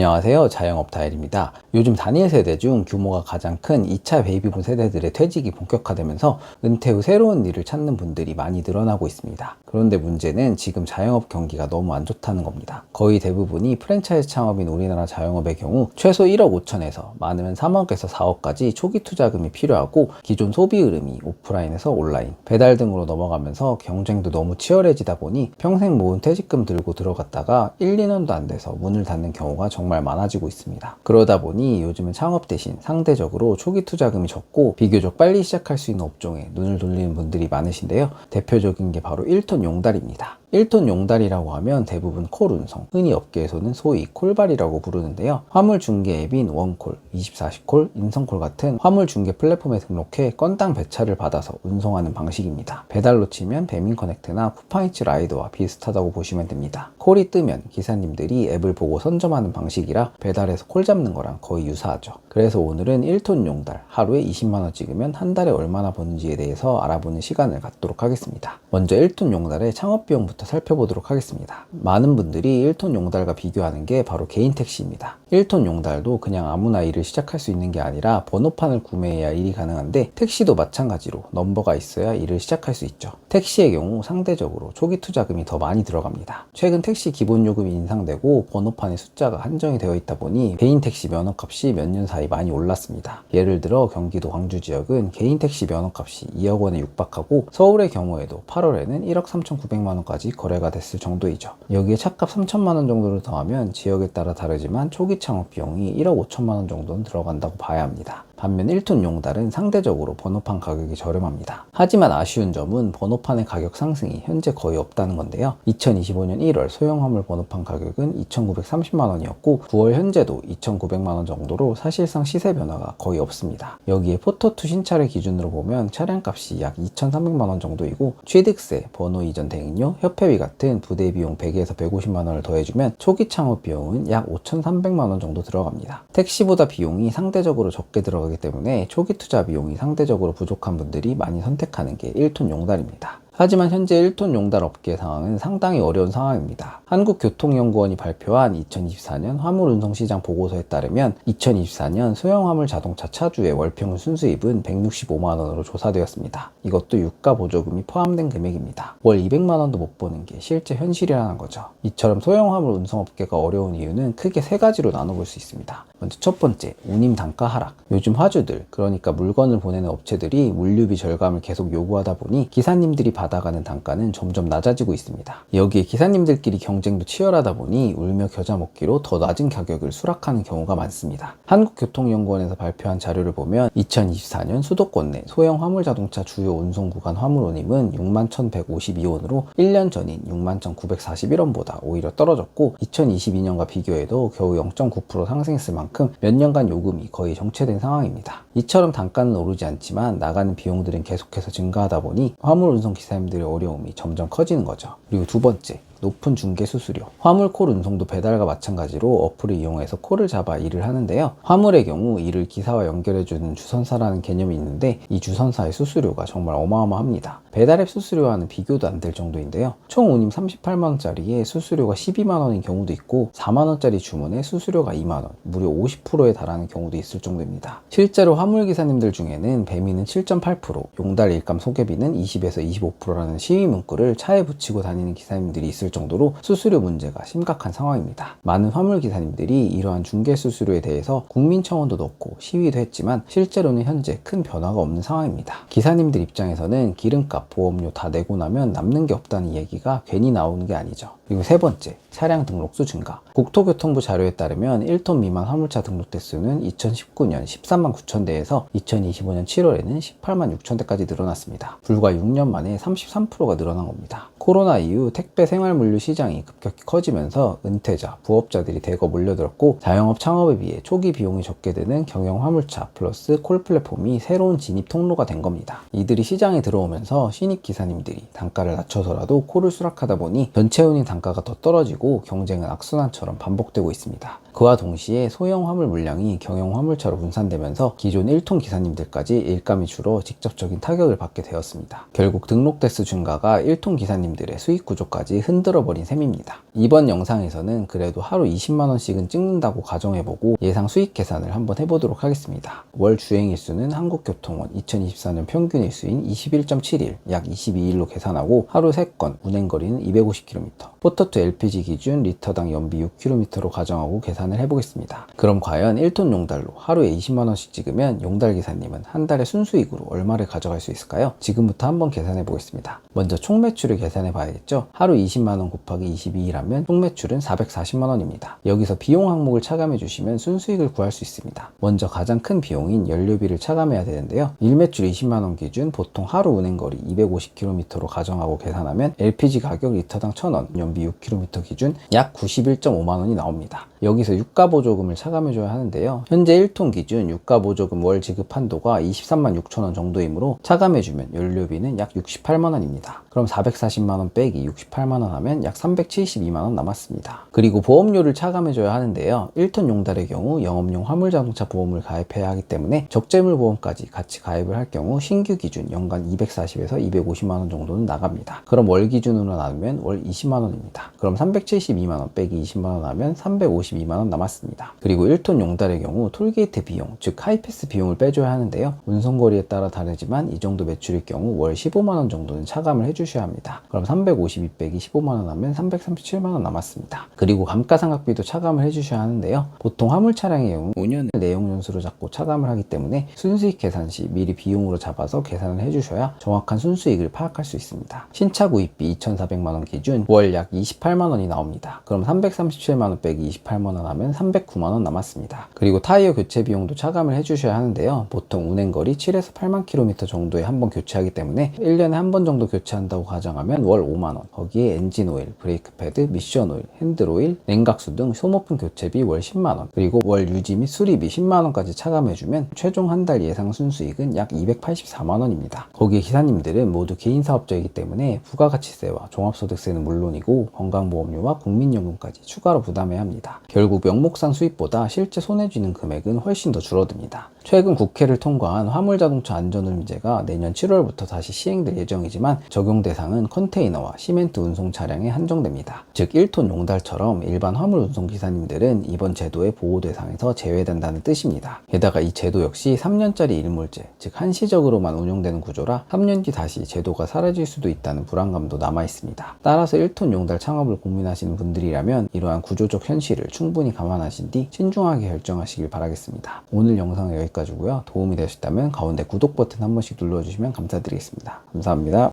안녕하세요. 자영업 다일입니다. 요즘 단일 세대 중 규모가 가장 큰 2차 베이비붐 세대들의 퇴직이 본격화되면서 은퇴 후 새로운 일을 찾는 분들이 많이 늘어나고 있습니다. 그런데 문제는 지금 자영업 경기가 너무 안 좋다는 겁니다. 거의 대부분이 프랜차이즈 창업인 우리나라 자영업의 경우 최소 1억 5천에서 많으면 3억에서 4억까지 초기 투자금이 필요하고 기존 소비 흐름이 오프라인에서 온라인, 배달 등으로 넘어가면서 경쟁도 너무 치열해지다 보니 평생 모은 퇴직금 들고 들어갔다가 1, 2년도 안 돼서 문을 닫는 경우가 정말 많아지고 있습니다. 그러다 보니 요즘은 창업 대신 상대적으로 초기 투자금이 적고 비교적 빨리 시작할 수 있는 업종에 눈을 돌리는 분들이 많으신데요. 대표적인 게 바로 1톤 용달입니다. 1톤 용달이라고 하면 대부분 콜 운송, 흔히 업계에서는 소위 콜발이라고 부르는데요. 화물 중개 앱인 원콜, 24시콜, 인성콜 같은 화물 중개 플랫폼에 등록해 건당 배차를 받아서 운송하는 방식입니다. 배달로 치면 배민커넥트나 쿠팡이츠 라이더와 비슷하다고 보시면 됩니다. 콜이 뜨면 기사님들이 앱을 보고 선점하는 방식이라 배달에서 콜 잡는 거랑 거의 유사하죠. 그래서 오늘은 1톤 용달, 하루에 20만원 찍으면 한 달에 얼마나 버는지에 대해서 알아보는 시간을 갖도록 하겠습니다. 먼저 1톤 용달의 창업비용부터 살펴보도록 하겠습니다. 많은 분들이 1톤 용달과 비교하는 게 바로 개인 택시입니다. 1톤 용달도 그냥 아무나 일을 시작할 수 있는 게 아니라 번호판을 구매해야 일이 가능한데 택시도 마찬가지로 넘버가 있어야 일을 시작할 수 있죠. 택시의 경우 상대적으로 초기 투자금이 더 많이 들어갑니다. 최근 택시 기본 요금이 인상되고 번호판의 숫자가 한정이 되어 있다 보니 개인 택시 면허값이 몇 년 사이 많이 올랐습니다. 예를 들어 경기도 광주 지역은 개인 택시 면허값이 2억 원에 육박하고 서울의 경우에도 8월에는 1억 3,900만 원까지 거래가 됐을 정도이죠. 여기에 차값 3천만 원 정도를 더하면 지역에 따라 다르지만 초기 창업 비용이 1억 5천만 원 정도는 들어간다고 봐야 합니다. 반면 1톤 용달은 상대적으로 번호판 가격이 저렴합니다. 하지만 아쉬운 점은 번호판의 가격 상승이 현재 거의 없다는 건데요. 2025년 1월 소형 화물 번호판 가격은 2,930만 원이었고 9월 현재도 2,900만 원 정도로 사실상 시세 변화가 거의 없습니다. 여기에 포토2 신차를 기준으로 보면 차량값이 약 2,300만 원 정도이고 취득세, 번호 이전 대행료, 협회비 같은 부대 비용 100에서 150만 원을 더해주면 초기 창업 비용은 약 5,300만 원 정도 들어갑니다. 택시보다 비용이 상대적으로 적게 들어가 하기 때문에 초기 투자 비용이 상대적으로 부족한 분들이 많이 선택하는 게 1톤 용달입니다. 하지만 현재 1톤 용달 업계 상황은 상당히 어려운 상황입니다. 한국교통연구원이 발표한 2024년 화물 운송시장 보고서에 따르면 2024년 소형 화물 자동차 차주의 월평균 순수입은 165만 원으로 조사되었습니다. 이것도 유가 보조금이 포함된 금액입니다. 월 200만 원도 못 버는 게 실제 현실이라는 거죠. 이처럼 소형 화물 운송업계가 어려운 이유는 크게 세 가지로 나눠볼 수 있습니다. 먼저 첫 번째, 운임 단가 하락. 요즘 화주들, 그러니까 물건을 보내는 업체들이 물류비 절감을 계속 요구하다 보니 기사님들이 받 아가는 단가는 점점 낮아지고 있습니다. 여기에 기사님들끼리 경쟁도 치열하다 보니 울며 겨자 먹기로 더 낮은 가격을 수락하는 경우가 많습니다. 한국교통연구원에서 발표한 자료를 보면 2024년 수도권 내 소형 화물 자동차 주요 운송 구간 화물 운임은 61,152원으로 1년 전인 61,941원보다 오히려 떨어졌고 2022년과 비교해도 겨우 0.9% 상승했을 만큼 몇 년간 요금이 거의 정체된 상황입니다. 이처럼 단가는 오르지 않지만 나가는 비용들은 계속해서 증가하다 보니 화물 운송 기사 님들의 어려움이 점점 커지는 거죠. 그리고 두 번째, 높은 중개 수수료. 화물 콜 운송도 배달과 마찬가지로 어플을 이용해서 콜을 잡아 일을 하는데요. 화물의 경우 이를 기사와 연결해주는 주선사라는 개념이 있는데 이 주선사의 수수료가 정말 어마어마합니다. 배달앱 수수료와는 비교도 안 될 정도인데요. 총 운임 38만원짜리에 수수료가 12만원인 경우도 있고 4만원짜리 주문에 수수료가 2만원, 무려 50%에 달하는 경우도 있을 정도입니다. 실제로 화물 기사님들 중에는 배미는 7.8%, 용달 일감 소개비는 20에서 25%라는 시위 문구를 차에 붙이고 다니는 기사님들이 있을 정도로 수수료 문제가 심각한 상황입니다. 많은 화물 기사님들이 이러한 중개 수수료에 대해서 국민청원도 넣고 시위도 했지만 실제로는 현재 큰 변화가 없는 상황입니다. 기사님들 입장에서는 기름값, 보험료 다 내고 나면 남는 게 없다는 얘기가 괜히 나오는 게 아니죠. 그리고 세 번째, 차량 등록수 증가. 국토교통부 자료에 따르면 1톤 미만 화물차 등록 대수는 2019년 13만 9천 대에서 2025년 7월에는 18만 6천 대까지 늘어났습니다. 불과 6년 만에 33%가 늘어난 겁니다. 코로나 이후 택배 생활 물류 시장이 급격히 커지면서 은퇴자, 부업자들이 대거 몰려들었고 자영업 창업에 비해 초기 비용이 적게 드는 경영 화물차 플러스 콜 플랫폼이 새로운 진입 통로가 된 겁니다. 이들이 시장에 들어오면서 신입 기사님들이 단가를 낮춰서라도 콜을 수락하다 보니 전체 운임 단가가 더 떨어지고 경쟁은 악순환처럼 반복되고 있습니다. 그와 동시에 소형 화물 물량이 경영 화물차로 분산되면서 기존 1톤 기사님들까지 일감이 줄어 직접적인 타격을 받게 되었습니다. 결국 등록 대수 증가가 1톤 기사님들의 수익 구조까지 떠들 어 버린 셈입니다. 이번 영상에서는 그래도 하루 20만원씩은 찍는다고 가정해보고 예상 수익 계산을 한번 해보도록 하겠습니다. 월 주행일수는 한국교통원 2024년 평균 일수인 21.7일, 약 22일로 계산하고 하루 3건, 운행거리는 250km, 포터투 LPG 기준 리터당 연비 6km로 가정하고 계산을 해보겠습니다. 그럼 과연 1톤 용달로 하루에 20만원씩 찍으면 용달 기사님은 한 달에 순수익으로 얼마를 가져갈 수 있을까요? 지금부터 한번 계산해 보겠습니다. 먼저 총 매출을 계산해 봐야겠죠? 하루 20만원 곱하기 22일하면 총 매출은 440만원입니다. 여기서 비용 항목을 차감해 주시면 순수익을 구할 수 있습니다. 먼저 가장 큰 비용인 연료비를 차감해야 되는데요. 일매출 20만원 기준 보통 하루 운행거리 250km로 가정하고 계산하면 LPG 가격 리터당 1000원, 연비 6km 기준 약 91.5만원이 나옵니다. 여기서 유가보조금을 차감해줘야 하는데요. 현재 1톤 기준 유가보조금 월 지급 한도가 23만 6천원 정도이므로 차감해주면 연료비는 약 68만원입니다. 그럼 440만원 빼기 68만원 하면 약 372만원 남았습니다. 그리고 보험료를 차감해줘야 하는데요. 1톤 용달의 경우 영업용 화물자동차 보험을 가입해야 하기 때문에 적재물 보험까지 같이 가입을 할 경우 신규 기준 연간 240에서 250만원 정도는 나갑니다. 그럼 월 기준으로 나누면 월 20만원입니다. 그럼 372만원 빼기 20만원 하면 352만원 남았습니다. 그리고 1톤 용달의 경우 톨게이트 비용, 즉 하이패스 비용을 빼줘야 하는데요. 운송거리에 따라 다르지만 이 정도 매출일 경우 월 15만원 정도는 차감을 해 주셔야 합니다. 그럼 352 빼기 15만원 하면 337만원 남았습니다. 그리고 감가상각비도 차감을 해주셔야 하는데요. 보통 화물 차량의 경우 5년을 내용 연수로 잡고 차감을 하기 때문에 순수익 계산 시 미리 비용으로 잡아서 계산을 해주셔야 정확한 순수익을 파악할 수 있습니다. 신차 구입비 2,400만원 기준 월 약 28만원이 나옵니다. 그럼 337만원 빼기 28만원 하면 309만원 남았습니다. 그리고 타이어 교체 비용도 차감을 해주셔야 하는데요. 보통 운행거리 7에서 8만 킬로미터 정도에 한 번 교체하기 때문에 1년에 한 번 정도 교체한다 고 가정하면 월 5만원 거기에 엔진 오일, 브레이크 패드, 미션 오일, 핸들 오일, 냉각수 등 소모품 교체비 월 10만원 그리고 월 유지 및 수리비 10만원까지 차감해주면 최종 한 달 예상 순수익은 약 284만원입니다. 거기에 기사님들은 모두 개인 사업자이기 때문에 부가가치세와 종합소득세는 물론이고 건강보험료와 국민연금까지 추가로 부담해야 합니다. 결국 명목상 수입보다 실제 손해지는 금액은 훨씬 더 줄어듭니다. 최근 국회를 통과한 화물자동차 안전운임제가 내년 7월부터 다시 시행될 예정이지만 적용 대상은 컨테이너와 시멘트 운송 차량에 한정됩니다. 즉 1톤 용달처럼 일반 화물 운송 기사님들은 이번 제도의 보호 대상에서 제외된다는 뜻입니다. 게다가 이 제도 역시 3년짜리 일몰제, 즉 한시적으로만 운용되는 구조라 3년 뒤 다시 제도가 사라질 수도 있다는 불안감도 남아 있습니다. 따라서 1톤 용달 창업을 고민하시는 분들이라면 이러한 구조적 현실을 충분히 감안하신 뒤 신중하게 결정하시길 바라겠습니다. 오늘 영상은 여기까지고요. 도움이 되셨다면 가운데 구독 버튼 한 번씩 눌러주시면 감사드리겠습니다. 감사합니다.